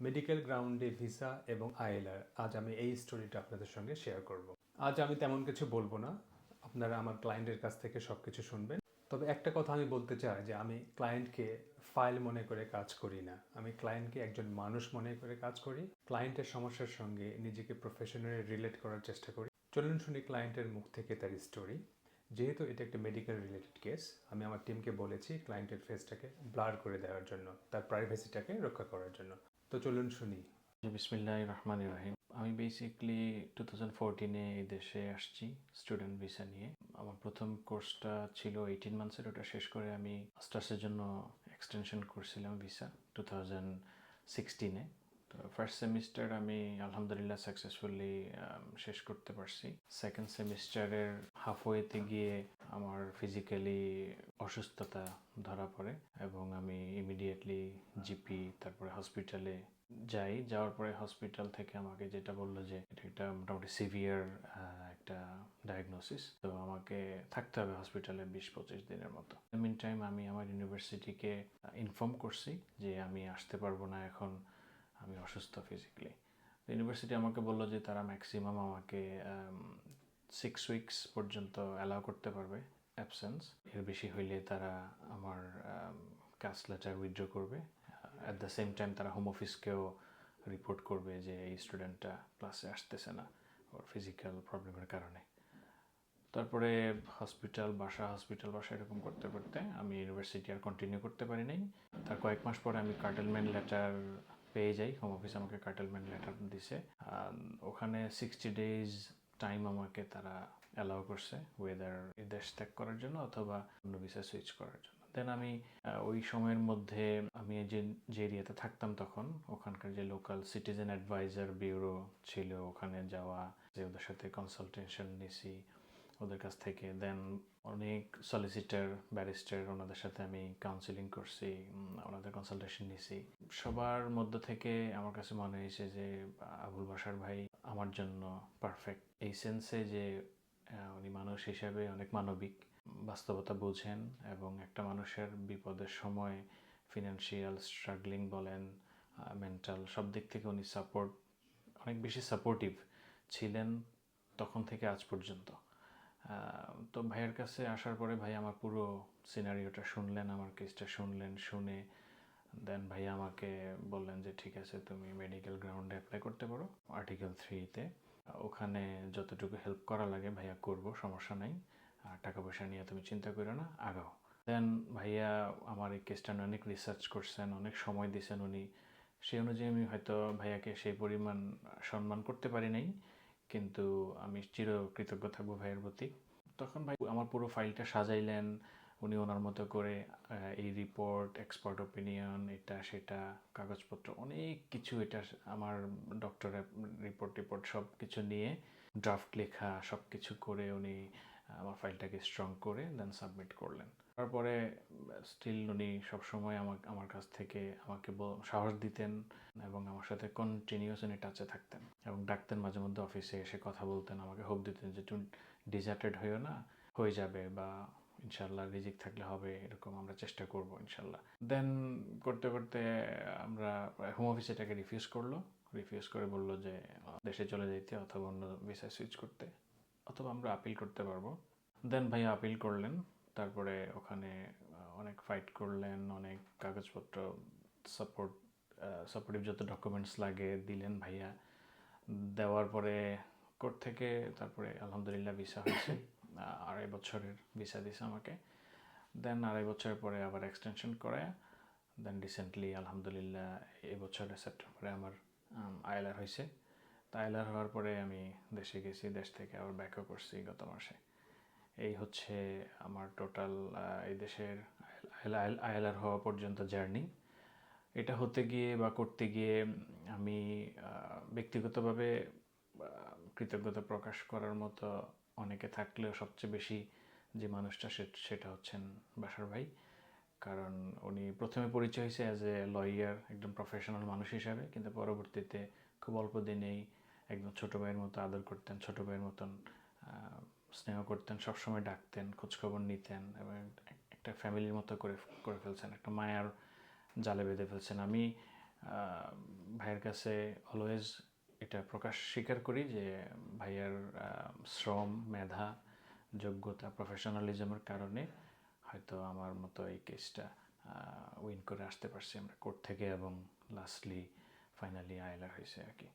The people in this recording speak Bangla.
মেডিকেল গ্রাউন্ডে ভিসা এবং আইএলআর আজ আমি এই স্টোরিটা আপনাদের সঙ্গে শেয়ার করব। আজ আমি তেমন কিছু বলব না। আপনারা আমার ক্লায়েন্টের কাছ থেকে সব কিছু শুনবেন। তবে একটা কথা আমি বলতে চাই যে আমি ক্লায়েন্টকে ফাইল মনে করে কাজ করি না। আমি ক্লায়েন্টকে একজন মানুষ মনে করে কাজ করি। ক্লায়েন্টের সমস্যার সঙ্গে নিজেকে প্রফেশনালি রিলেট করার চেষ্টা করি। চলুন শুনি ক্লায়েন্টের মুখ থেকে তার স্টোরি যেহেতু এটা একটা মেডিকেল রিলেটেড কেস আমি আমার টিমকে বলেছি ক্লায়েন্টের ফেসটাকে ব্লার করে দেওয়ার জন্য, তার প্রাইভেসিটাকে রক্ষা করার জন্য। তো চলুন শুনি। বিসমিল্লাহ রহমান রাহিম। আমি বেসিকলি টু থাউজেন্ড ফোরটিনে এই দেশে আসছি স্টুডেন্ট ভিসা নিয়ে। আমার প্রথম কোর্সটা ছিল এইটিন মান্থসের ওটা শেষ করে আমি মাস্টার্সের জন্য এক্সটেনশন করছিলাম ভিসা টু থাউজেন্ড সিক্সটিনে তো ফার্স্ট সেমিস্টার আমি আলহামদুলিল্লাহ সাকসেসফুলি শেষ করতে পারছি। সেকেন্ড সেমিস্টারের হাফওয়েতে গিয়ে আমার ফিজিক্যালি অসুস্থতা ধরা পড়ে এবং আমি ইমিডিয়েটলি জিপি তারপরে হসপিটালে যাই। যাওয়ার পরে হসপিটাল থেকে আমাকে যেটা বলল যে, এটা একটা মোটামুটি সিভিয়ার একটা ডায়াগনোসিস তো আমাকে থাকতে হবে হসপিটালে বিশ পঁচিশ দিনের মতো। মিন টাইম আমি আমার ইউনিভার্সিটিকে ইনফর্ম করছি যে আমি আসতে পারব না এখন। আমি অসুস্থ ফিজিক্যালি ইউনিভার্সিটি আমাকে বলল যে তারা ম্যাক্সিমাম আমাকে সিক্স উইকস পর্যন্ত অ্যালাউ করতে পারবে অ্যাবসেন্স এর বেশি হইলে তারা আমার কাস্ট লেটার উইথড্র করবে। অ্যাট দ্য সেম টাইম তারা হোম অফিসকেও রিপোর্ট করবে যে এই স্টুডেন্টটা ক্লাসে আসতেছে না ওর ফিজিক্যাল প্রবলেমের কারণে। তারপরে হসপিটাল বাসা হসপিটাল বাসা এরকম করতে করতে আমি ইউনিভার্সিটি আর কন্টিনিউ করতে পারি নাই। তার কয়েক মাস পরে আমি কার্টেলমেন্ট লেটার পেয়ে যাই। হোম অফিস আমাকে কার্টেলমেন্ট লেটার দিছে। ওখানে সিক্সটি ডেজ টাইম আমাকে তারা অ্যালাউ করছে ওয়েদার দেশ ত্যাগ করার জন্য অথবা অন্য ভিসা সুইচ করার জন্য। দেন আমি ওই সময়ের মধ্যে আমি যে যে এরিয়াতে থাকতাম তখন, ওখানকার যে লোকাল সিটিজেন অ্যাডভাইজার ব্যুরো ছিল, ওখানে যাওয়া, যে ওদের সাথে কনসালটেশন নিছি ওদের কাছ থেকে। দেন অনেক সলিসিটার ব্যারিস্টার ওনাদের সাথে আমি কাউন্সিলিং করছি ওনাদের কনসালটেশন নিছি। সবার মধ্য থেকে আমার কাছে মনে হয়েছে যে, আবুল বাসার ভাই আমার জন্য পারফেক্ট এই সেন্সে যে উনি মানুষ হিসাবে অনেক মানবিক, বাস্তবতা বোঝেন এবং একটা মানুষের বিপদের সময় ফিনান্সিয়াল স্ট্রাগলিং বলেন মেন্টাল সব দিক থেকে উনি সাপোর্ট অনেক বেশি সাপোর্টিভ ছিলেন তখন থেকে আজ পর্যন্ত। তো ভাইয়ের কাছে আসার পরে ভাই আমার পুরো সিনারিওটা শুনলেন, আমার কেসটা শুনলেন, শুনে দেন ভাই আমাকে বললেন যে, ঠিক আছে, তুমি মেডিকেল গ্রাউন্ডে অ্যাপ্লাই করতে পারো আর্টিকেল থ্রিতে ওখানে যতটুকু হেল্প করা লাগে ভাইয়া করব, সমস্যা নাই, আর টাকা পয়সা নিয়ে তুমি চিন্তা করো না, আগাও। দেন ভাইয়া আমার এই কেসটা অনেক রিসার্চ করছেন, অনেক সময় দিয়েছেন উনি। সেই অনুযায়ী আমি হয়তো ভাইয়াকে সেই পরিমাণ সম্মান করতে পারি নাই। কিন্তু আমি চির কৃতজ্ঞ থাকব ভাইয়ের প্রতি। তখন ভাই আমার পুরো ফাইলটা সাজাইলেন, উনি ওনার মতো করে এই রিপোর্ট এক্সপার্ট ওপিনিয়ন এটা, সেটা, কাগজপত্র, অনেক কিছু এটা আমার ডক্টরের রিপোর্ট টিপোর্ট সব কিছু নিয়ে ড্রাফট লেখা সব কিছু করে উনি আমার ফাইলটাকে স্ট্রং করে দেন সাবমিট করলেন। তারপরে স্টিল উনি সবসময় আমাকে, আমার কাছ থেকে আমাকে সাহস দিতেন এবং আমার সাথে কন্টিনিউস উনি টাচে থাকতেন এবং ডাকতেন মাঝে মধ্যে অফিসে এসে কথা বলতেন, আমাকে হোপ দিতেন যে তুমি ডিজার্টেড হয়েও না, হয়ে যাবে বা ইনশাল্লাহ রিজিক থাকলে হবে, এরকম আমরা চেষ্টা করব ইনশাল্লাহ। দেন করতে করতে আমরা হোম অফিস এটাকে রিফিউজ করল রিফিউজ করে বলল যে, দেশে চলে যাইতে অথবা অন্য ভিসায় সুইচ করতে। অথবা আমরা আপিল করতে পারব। দেন ভাই আপিল করলেন, তারপরে ওখানে অনেক ফাইট করলেন, অনেক কাগজপত্র সাপোর্ট সাপোর্টিভ যত ডকুমেন্টস লাগে দিলেন ভাইয়া। দেওয়ার পরে কোর্ট থেকে, তারপরে আলহামদুলিল্লাহ ভিসা হয়েছে আড়াই বছরের ভিসা দিছে আমাকে। দেন আড়াই বছরের পরে আবার এক্সটেনশন করে দেন রিসেন্টলি আলহামদুলিল্লাহ এবছরের বছরের সেপ্টেম্বরে আমার আইলার হয়েছে। তা আইলার হওয়ার পরে আমি দেশে গেছি, দেশ থেকে আবার ব্যাকও করছি গত মাসে। এই হচ্ছে আমার টোটাল এই দেশের আইএলআর হওয়া পর্যন্ত জার্নি এটা হতে গিয়ে বা করতে গিয়ে আমি ব্যক্তিগতভাবে কৃতজ্ঞতা প্রকাশ করার মতো অনেকে থাকলেও সবচেয়ে বেশি যে মানুষটা সেটা হচ্ছেন বাসার ভাই। কারণ উনি প্রথমে পরিচয় হয়েছে অ্যাজ এ লয়ার একদম প্রফেশনাল মানুষ হিসাবে, কিন্তু পরবর্তীতে খুব অল্প দিনেই একদম ছোটো ভাইয়ের মতো আদর করতেন, ছোটো ভাইয়ের মতন স্নেহ করতেন, সবসময় ডাকতেন, খোঁজখবর নিতেন এবং একটা ফ্যামিলির মতো করে করে ফেলছেন, একটা মায়ার জালে বেঁধে ফেলছেন। আমি ভাইয়ের কাছে অলওয়েজ এটা প্রকাশ স্বীকার করি যে ভাইয়ার শ্রম, মেধা, যোগ্যতা প্রফেশনালিজমের কারণে হয়তো আমার মতো এই কেসটা উইন করে আসতে পারছি আমরা কোর্ট থেকে এবং লাস্টলি ফাইনালি আয়লা হয়েছে আর কি।